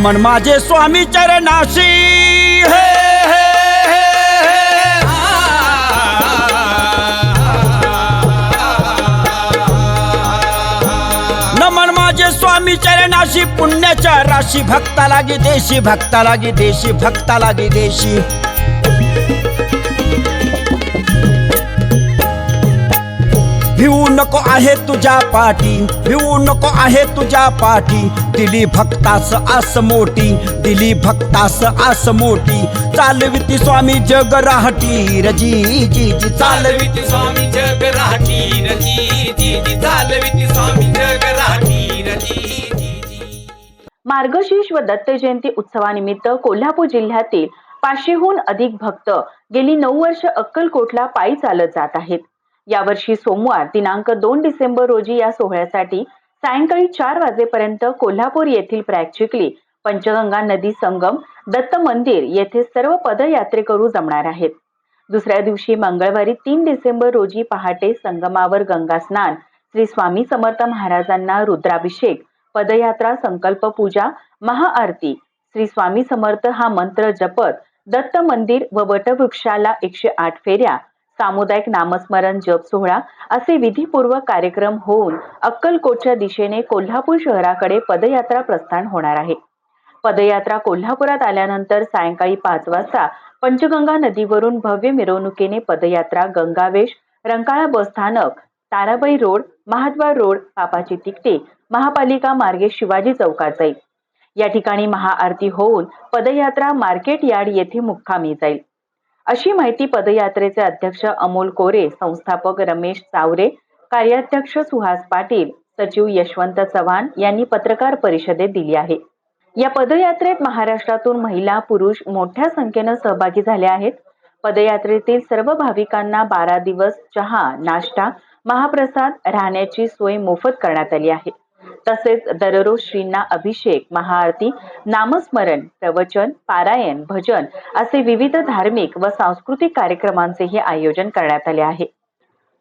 मन माझे स्वामी चरणाशी. हे, हे, माझे स्वामी चरणाशी पुण्याच्या राशी भक्ता लागी देशी भक्ता लागी देशी भक्ता लागी देशी. नको आहे तुझ्या पाठी भिवू नको आहे तुझ्या पाठी. दिली भक्तास आस मोठी दिली भक्तास आस मोठी. चालविती स्वामी जग राहटी रजी जी जी. चालविती स्वामी जग राहती रजी जी जी. चालविती स्वामी जग राहती रजी जी जी. मार्गशीर्ष व दत्त जयंती उत्सवानिमित्त कोल्हापूर जिल्ह्यातील पाचशेहून अधिक भक्त गेली नऊ वर्ष अक्कलकोटला पायी चालत जात आहेत. यावर्षी सोमवार दिनांक दोन डिसेंबर रोजी या सोहळ्यासाठी सायंकाळी चार वाजेपर्यंत कोल्हापूर येथील प्रयाग चिखली पंचगंगा नदी संगम दत्त मंदिर येथे सर्व पदयात्रेकरू जमणार आहेत. दुसऱ्या दिवशी मंगळवारी तीन डिसेंबर रोजी पहाटे संगमावर गंगा स्नान श्री स्वामी समर्थ महाराजांना रुद्राभिषेक पदयात्रा संकल्प पूजा महाआरती श्री स्वामी समर्थ हा मंत्र जपत दत्त मंदिर व वटवृक्षाला एकशे आठ फेऱ्या सामुदायिक नामस्मरण जप सोहळा असे विधीपूर्वक कार्यक्रम होऊन अक्कलकोटच्या दिशेने कोल्हापूर शहराकडे पदयात्रा प्रस्थान होणार आहे. पदयात्रा कोल्हापुरात आल्यानंतर सायंकाळी पाच वाजता पंचगंगा नदीवरून भव्य मिरवणुकीने पदयात्रा गंगावेश रंकाळा बस स्थानक ताराबाई रोड महाद्वार रोड पापाची तिकटे महापालिका मार्गे शिवाजी चौकात जाईल या ठिकाणी महाआरती होऊन पदयात्रा मार्केट यार्ड येथे मुक्कामी जाईल. अशी माहिती पदयात्रेचे अध्यक्ष अमोल कोरे संस्थापक रमेश चावरे कार्याध्यक्ष सुहास पाटील सचिव यशवंत चव्हाण यांनी पत्रकार परिषदेत दिली आहे. या पदयात्रेत महाराष्ट्रातून महिला पुरुष मोठ्या संख्येनं सहभागी झाले आहेत. पदयात्रेतील सर्व भाविकांना बारा दिवस चहा नाश्ता महाप्रसाद राहण्याची सोय मोफत करण्यात आली आहे. तसेच दररोज श्रींना अभिषेक महाआरती नामस्मरण प्रवचन पारायण भजन असे विविध धार्मिक व सांस्कृतिक कार्यक्रमांचेही आयोजन करण्यात आले आहे.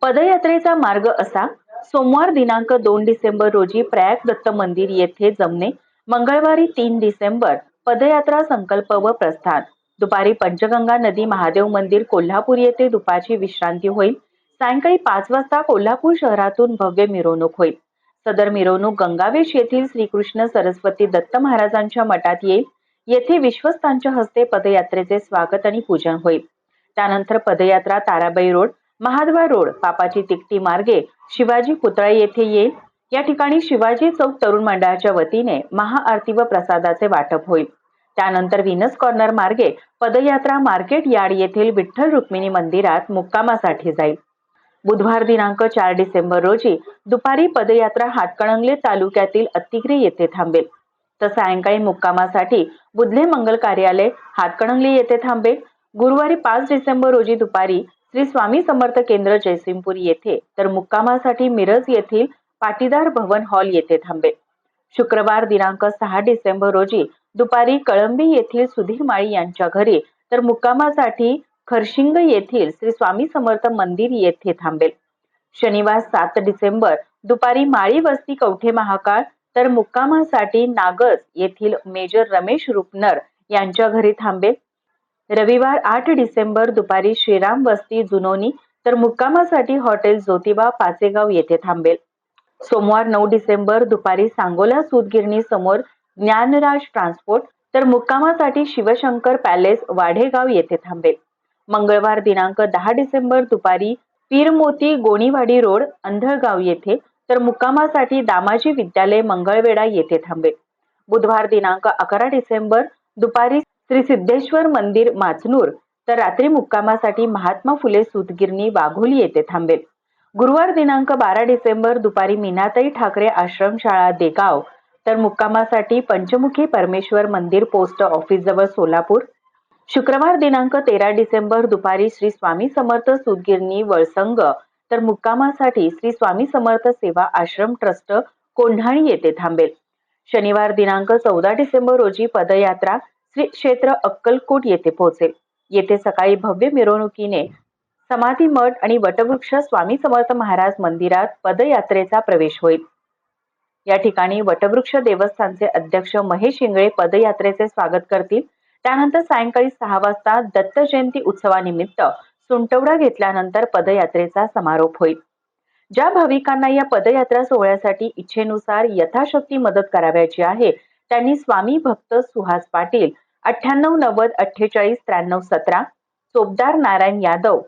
पदयात्रेचा मार्ग असा सोमवार दिनांक दोन डिसेंबर रोजी प्रयाग दत्त मंदिर येथे जमणे मंगळवारी तीन डिसेंबर पदयात्रा संकल्प व प्रस्थान. दुपारी पंचगंगा नदी महादेव मंदिर कोल्हापूर येथे दुपारची विश्रांती होईल. सायंकाळी पाच वाजता कोल्हापूर शहरातून भव्य मिरवणूक होईल. सदर मिरवणूक गंगावेश येथील श्रीकृष्ण सरस्वती दत्त महाराजांच्या मठात येईल. येथे विश्वस्तांच्या हस्ते पदयात्रेचे स्वागत आणि पूजन होईल. त्यानंतर पदयात्रा ताराबाई रोड महाद्वार रोड पापाची तिकटी मार्गे शिवाजी पुतळा येथे येईल. या ठिकाणी शिवाजी चौक तरुण मंडळाच्या वतीने महाआरती व प्रसादाचे वाटप होईल. त्यानंतर विनस कॉर्नर मार्गे पदयात्रा मार्केट यार्ड येथील विठ्ठल रुक्मिणी मंदिरात मुक्कामासाठी जाईल. बुधवार दिनांक चार डिसेंबर रोजी दुपारी पदयात्रा हातकणंगले तालुक्यातील अत्तिग्रे येथे थांबेल. तर सायंकाळी मुक्कामासाठी बुधले मंगल कार्यालय हातकणंगले येथे थांबेल. गुरुवारी पाच डिसेंबर रोजी दुपारी श्री स्वामी समर्थ केंद्र जयसिंगपूर येथे तर मुक्कामासाठी मिरज येथील पाटीदार भवन हॉल येथे थांबेल. शुक्रवार दिनांक सहा डिसेंबर रोजी दुपारी कळंबी येथील सुधीर माळी यांच्या घरी तर मुक्कामासाठी खरशिंग येथील श्री स्वामी समर्थ मंदिर येथे थांबेल. शनिवार सात डिसेंबर दुपारी माळी वस्ती कवठे महाकाळ तर मुक्कामासाठी नागज येथील मेजर रमेश रुपनर यांच्या घरी थांबेल. रविवार आठ डिसेंबर दुपारी श्रीराम वस्ती जुनोनी तर मुक्कामासाठी हॉटेल ज्योतिबा पाचेगाव येथे थांबेल. सोमवार नऊ डिसेंबर दुपारी सांगोला सूतगिरणी समोर ज्ञानराज ट्रान्सपोर्ट तर मुक्कामासाठी शिवशंकर पॅलेस वाढेगाव येथे थांबेल. मंगळवार दिनांक दहा डिसेंबर दुपारी पीरमोती गोणीवाडी रोड अंधळगाव येथे तर मुक्कामासाठी दामाजी विद्यालय मंगळवेढा येथे थांबेल. बुधवार दिनांक अकरा डिसेंबर दुपारी श्री सिद्धेश्वर मंदिर माचनूर तर रात्री मुक्कामासाठी महात्मा फुले सुतगिरणी वाघोली येथे थांबेल. गुरुवार दिनांक बारा डिसेंबर दुपारी मीनाताई ठाकरे आश्रमशाळा देगाव तर मुक्कामासाठी पंचमुखी परमेश्वर मंदिर पोस्ट ऑफिस जवळ सोलापूर शुक्रवार दिनांक तेरा डिसेंबर दुपारी श्री स्वामी समर्थ सुदगिरणी वळसंग तर मुक्कामासाठी श्री स्वामी समर्थ सेवा आश्रम ट्रस्ट कोंढाणी येथे थांबेल. शनिवार दिनांक चौदा डिसेंबर रोजी पदयात्रा श्री क्षेत्र अक्कलकोट येथे पोहोचेल. येथे सकाळी भव्य मिरवणुकीने समाधी मठ आणि वटवृक्ष स्वामी समर्थ महाराज मंदिरात पदयात्रेचा प्रवेश होईल. या ठिकाणी वटवृक्ष देवस्थानचे अध्यक्ष महेश इंगळे पदयात्रेचे स्वागत करतील. त्यानंतर सायंकाळी सहा वाजता दत्त जयंती उत्सवानिमित्त सुंटवडा घेतल्यानंतर पदयात्रेचा समारोप होईल. ज्या भाविकांना या पदयात्रा सोहळ्यासाठी इच्छेनुसार यथाशक्ती मदत करावयाची आहे त्यांनी स्वामी भक्त सुहास पाटील अठ्ठ्याण्णव नव्वद अठ्ठेचाळीस त्र्याण्णव सतरा चोपदार नारायण यादव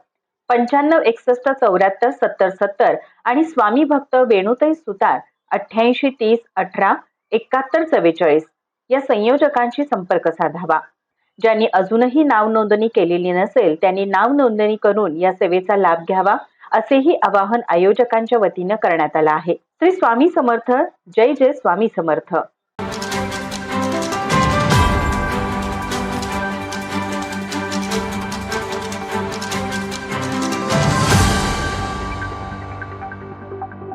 पंच्याण्णव एकसष्ट चौऱ्याहत्तर सत्तर सत्तर आणि स्वामी भक्त वेणुताई सुतार अठ्ठ्याऐंशी तीस अठरा एकाहत्तर चव्वेचाळीस या संयोजकांशी संपर्क साधावा. ज्यांनी अजूनही नाव नोंदणी केलेली नसेल त्यांनी नाव नोंदणी करून या सेवेचा लाभ घ्यावा असेही आवाहन आयोजकांच्या वतीनं करण्यात आलं आहे. श्री स्वामी समर्थ जय जय स्वामी समर्थ.